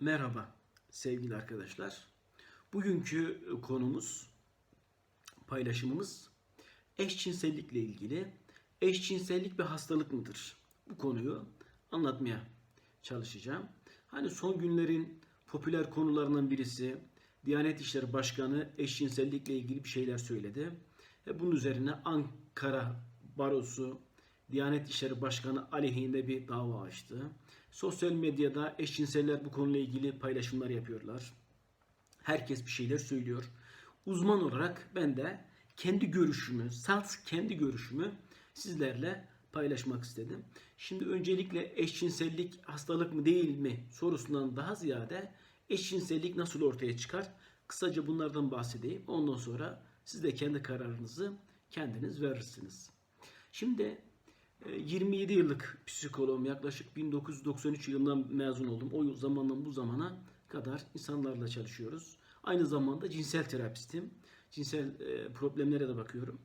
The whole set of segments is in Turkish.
Merhaba sevgili arkadaşlar. Bugünkü konumuz, paylaşımımız eşcinsellikle ilgili. Eşcinsellik bir hastalık mıdır? Bu konuyu anlatmaya çalışacağım. Hani son günlerin popüler konularından birisi Diyanet İşleri Başkanı eşcinsellikle ilgili bir şeyler söyledi. Ve bunun üzerine Ankara Barosu Diyanet İşleri Başkanı aleyhinde bir dava açtı. Sosyal medyada eşcinseller bu konuyla ilgili paylaşımlar yapıyorlar. Herkes bir şeyler söylüyor. Uzman olarak ben de kendi görüşümü, salt kendi görüşümü sizlerle paylaşmak istedim. Şimdi öncelikle eşcinsellik hastalık mı değil mi sorusundan daha ziyade eşcinsellik nasıl ortaya çıkar? Kısaca bunlardan bahsedeyim. Ondan sonra siz de kendi kararınızı kendiniz verirsiniz. Şimdi 27 yıllık psikoloğum yaklaşık 1993 yılından mezun oldum. O zamandan bu zamana kadar insanlarla çalışıyoruz. Aynı zamanda cinsel terapistim. Cinsel e, problemlere de bakıyorum.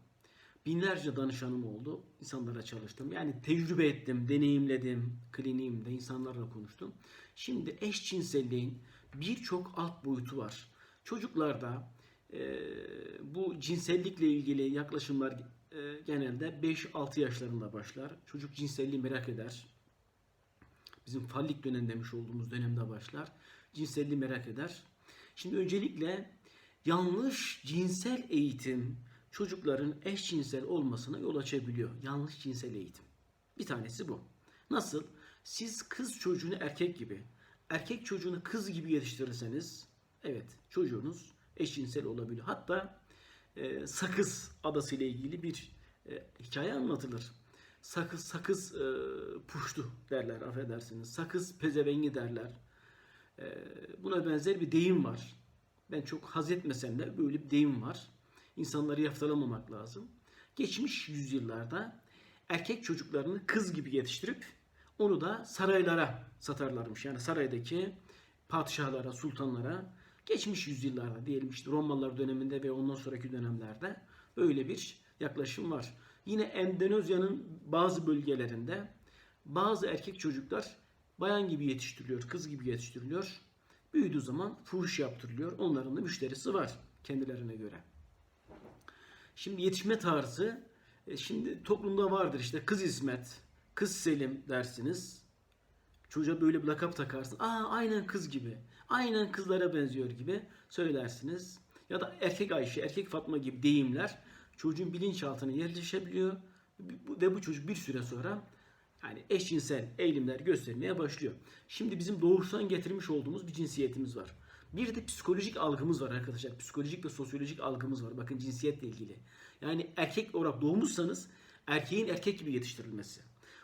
Binlerce danışanım oldu. İnsanlara çalıştım. Yani tecrübe ettim, deneyimledim. Kliniğimde insanlarla konuştum. Şimdi eşcinselliğin birçok alt boyutu var. Çocuklarda e, bu cinsellikle ilgili yaklaşımlar e, genelde 5-6 yaşlarında başlar. Çocuk cinselliği merak eder. Bizim fallik dönem demiş olduğumuz dönemde başlar. Cinselliği merak eder. Şimdi öncelikle yanlış cinsel eğitim çocukların eşcinsel olmasına yol açabiliyor. Yanlış cinsel eğitim. Bir tanesi bu. Nasıl? Siz kız çocuğunu erkek gibi, erkek çocuğunu kız gibi yetiştirirseniz evet çocuğunuz eşcinsel olabiliyor. Hatta e, Sakız Adası ile ilgili bir e, hikaye anlatılır. Sakız sakız e, puştu derler affedersiniz. Sakız pezevengi derler. E, buna benzer bir deyim var. Ben çok haz etmesem de böyle bir deyim var. İnsanları yaftalamamak lazım. Geçmiş yüzyıllarda erkek çocuklarını kız gibi yetiştirip onu da saraylara satarlarmış. Yani saraydaki padişahlara, sultanlara geçmiş yüzyıllarda diyelim işte Romalılar döneminde ve ondan sonraki dönemlerde böyle bir yaklaşım var. Yine Endonezya'nın bazı bölgelerinde bazı erkek çocuklar bayan gibi yetiştiriliyor, kız gibi yetiştiriliyor. Büyüdüğü zaman fuhuş yaptırılıyor. Onların da müşterisi var kendilerine göre. Şimdi yetişme tarzı e, şimdi toplumda vardır işte kız İsmet, kız Selim dersiniz. Çocuğa böyle bir lakap takarsın. Aa aynen kız gibi. Aynen kızlara benziyor gibi söylersiniz. Ya da erkek Ayşe, erkek Fatma gibi deyimler çocuğun bilinçaltına yerleşebiliyor. Ve bu çocuk bir süre sonra yani eşcinsel eğilimler göstermeye başlıyor. Şimdi bizim doğuştan getirmiş olduğumuz bir cinsiyetimiz var. Bir de psikolojik algımız var arkadaşlar. Psikolojik ve sosyolojik algımız var. Bakın cinsiyetle ilgili. Yani erkek olarak doğmuşsanız erkeğin erkek gibi yetiştirilmesi.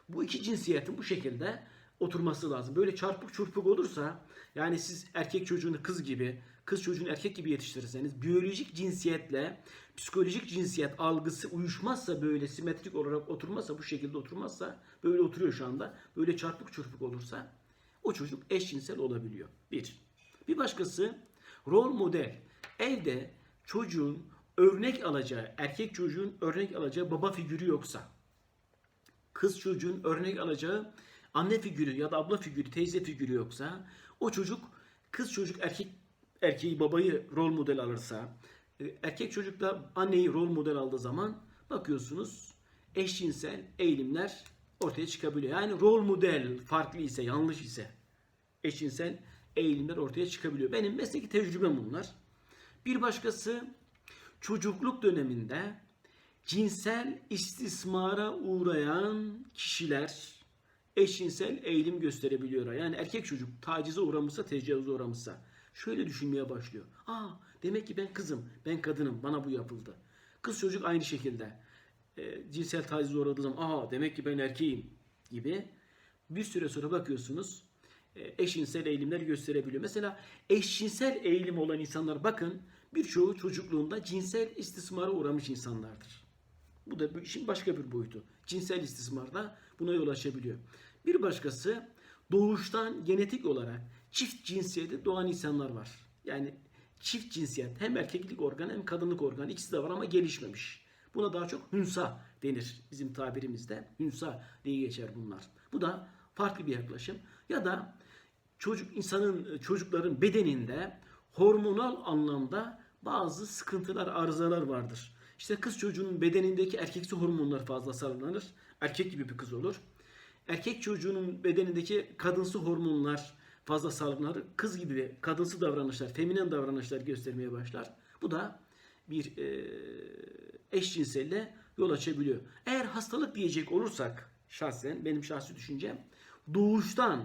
Bu iki cinsiyetin bu şekilde oturması lazım. Böyle çarpık çurpuk olursa yani siz erkek çocuğunu kız gibi, kız çocuğunu erkek gibi yetiştirirseniz biyolojik cinsiyetle psikolojik cinsiyet algısı uyuşmazsa böyle simetrik olarak oturmazsa bu şekilde oturmazsa böyle oturuyor şu anda. Böyle çarpık çurpuk olursa o çocuk eşcinsel olabiliyor. Bir. Bir başkası rol model. Evde çocuğun örnek alacağı, erkek çocuğun örnek alacağı baba figürü yoksa, kız çocuğun örnek alacağı anne figürü ya da abla figürü, teyze figürü yoksa, o çocuk kız çocuk erkek erkeği babayı rol model alırsa, e, erkek çocuk da anneyi rol model aldığı zaman bakıyorsunuz eşcinsel eğilimler ortaya çıkabiliyor. Yani rol model farklı ise, yanlış ise eşcinsel eğilimler ortaya çıkabiliyor. Benim mesleki tecrübem bunlar. Bir başkası çocukluk döneminde cinsel istismara uğrayan kişiler eşcinsel eğilim gösterebiliyor. Yani erkek çocuk tacize uğramışsa, tecavüze uğramışsa şöyle düşünmeye başlıyor. Aa demek ki ben kızım, ben kadınım, bana bu yapıldı. Kız çocuk aynı şekilde e, cinsel tacize uğradığı zaman aa demek ki ben erkeğim gibi bir süre sonra bakıyorsunuz e, eşcinsel eğilimler gösterebiliyor. Mesela eşcinsel eğilim olan insanlar bakın birçoğu çocukluğunda cinsel istismara uğramış insanlardır. Bu da işin başka bir boyutu. Cinsel istismarda buna yol açabiliyor. Bir başkası doğuştan genetik olarak çift cinsiyeti doğan insanlar var. Yani çift cinsiyet hem erkeklik organı hem kadınlık organı ikisi de var ama gelişmemiş. Buna daha çok hünsa denir bizim tabirimizde. Hünsa diye geçer bunlar. Bu da farklı bir yaklaşım. Ya da çocuk insanın çocukların bedeninde hormonal anlamda bazı sıkıntılar, arızalar vardır. İşte kız çocuğunun bedenindeki erkeksi hormonlar fazla salgılanır. Erkek gibi bir kız olur. Erkek çocuğunun bedenindeki kadınsı hormonlar fazla salgılanır. Kız gibi kadınsı davranışlar, feminen davranışlar göstermeye başlar. Bu da bir e, eşcinselle yol açabiliyor. Eğer hastalık diyecek olursak şahsen benim şahsi düşüncem doğuştan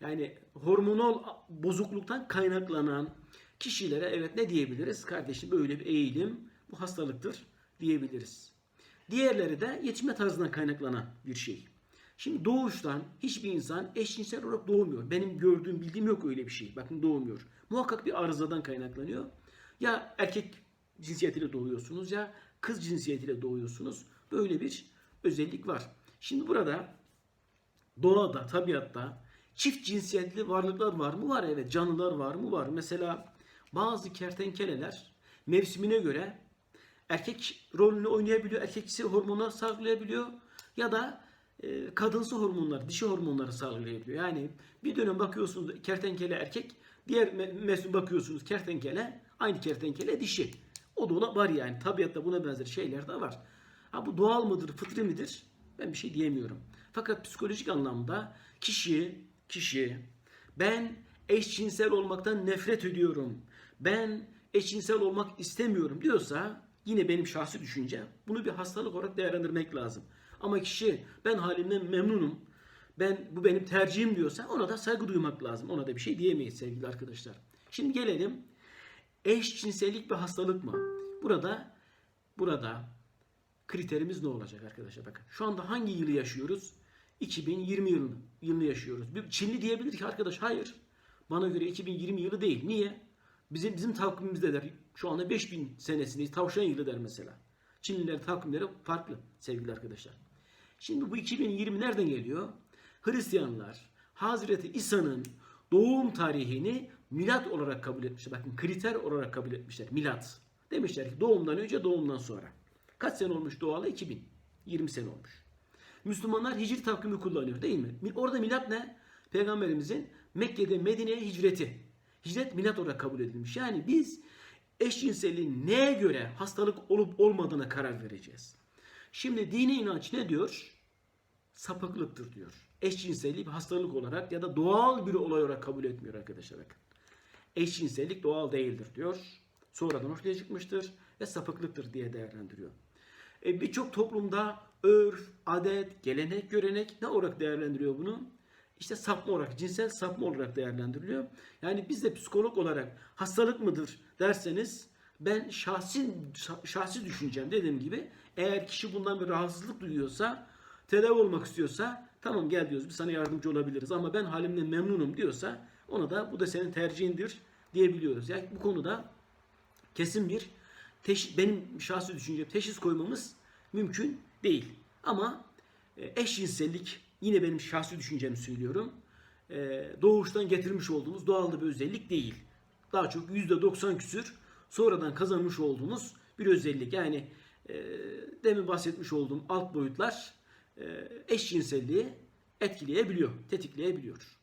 yani hormonal bozukluktan kaynaklanan kişilere evet ne diyebiliriz? Kardeşim böyle bir eğilim bu hastalıktır diyebiliriz. Diğerleri de yetişme tarzından kaynaklanan bir şey. Şimdi doğuştan hiçbir insan eşcinsel olarak doğmuyor. Benim gördüğüm bildiğim yok öyle bir şey. Bakın doğmuyor. Muhakkak bir arızadan kaynaklanıyor. Ya erkek cinsiyetiyle doğuyorsunuz ya kız cinsiyetiyle doğuyorsunuz. Böyle bir özellik var. Şimdi burada doğada, tabiatta çift cinsiyetli varlıklar var mı? Var evet. Canlılar var mı? Var. Mesela bazı kertenkeleler mevsimine göre erkek rolünü oynayabiliyor. Erkeksi hormonlar salgılayabiliyor. Ya da kadınsı hormonlar, dişi hormonları salgılayabiliyor. Yani bir dönem bakıyorsunuz kertenkele erkek, diğer me- mevsim bakıyorsunuz kertenkele, aynı kertenkele dişi. O da ola- var yani. Tabiatta buna benzer şeyler de var. Ha bu doğal mıdır, fıtri midir? Ben bir şey diyemiyorum. Fakat psikolojik anlamda kişi, kişi ben eşcinsel olmaktan nefret ediyorum. Ben eşcinsel olmak istemiyorum diyorsa yine benim şahsi düşüncem bunu bir hastalık olarak değerlendirmek lazım. Ama kişi ben halimden memnunum. Ben bu benim tercihim diyorsa ona da saygı duymak lazım. Ona da bir şey diyemeyiz sevgili arkadaşlar. Şimdi gelelim eşcinsellik bir hastalık mı? Burada burada kriterimiz ne olacak arkadaşlar? Bakın şu anda hangi yılı yaşıyoruz? 2020 yılını, yılını yaşıyoruz. Bir Çinli diyebilir ki arkadaş hayır. Bana göre 2020 yılı değil. Niye? Bizim bizim takvimimizde der. Şu anda 5000 senesindeyiz. Tavşan yılı der mesela. Çinlilerin takvimleri farklı sevgili arkadaşlar. Şimdi bu 2020 nereden geliyor? Hristiyanlar Hazreti İsa'nın doğum tarihini milat olarak kabul etmişler. Bakın kriter olarak kabul etmişler. Milat. Demişler ki doğumdan önce doğumdan sonra. Kaç sene olmuş doğalı? 2000. 20 sene olmuş. Müslümanlar hicri takvimi kullanıyor değil mi? Orada milat ne? Peygamberimizin Mekke'de Medine'ye hicreti. Hicret milat olarak kabul edilmiş. Yani biz eşcinselliğin neye göre hastalık olup olmadığına karar vereceğiz. Şimdi dini inanç ne diyor? Sapıklıktır diyor. Eşcinselliği bir hastalık olarak ya da doğal bir olay olarak kabul etmiyor arkadaşlar bakın. Eşcinsellik doğal değildir diyor. Sonradan ortaya çıkmıştır ve sapıklıktır diye değerlendiriyor. E, Birçok toplumda örf, adet, gelenek, görenek ne olarak değerlendiriyor bunu? İşte sapma olarak, cinsel sapma olarak değerlendiriliyor. Yani biz de psikolog olarak hastalık mıdır derseniz ben şahsi şahsi düşüncem dediğim gibi eğer kişi bundan bir rahatsızlık duyuyorsa, tedavi olmak istiyorsa tamam gel diyoruz biz sana yardımcı olabiliriz ama ben halimden memnunum diyorsa ona da bu da senin tercihindir diyebiliyoruz. Yani bu konuda kesin bir teşhis, benim şahsi düşüncem teşhis koymamız mümkün değil. Ama e, eşcinsellik yine benim şahsi düşüncemi söylüyorum. E, doğuştan getirmiş olduğumuz doğal bir özellik değil. Daha çok %90 küsür sonradan kazanmış olduğumuz bir özellik. Yani e, demin bahsetmiş olduğum alt boyutlar eşcinselliği etkileyebiliyor, tetikleyebiliyor.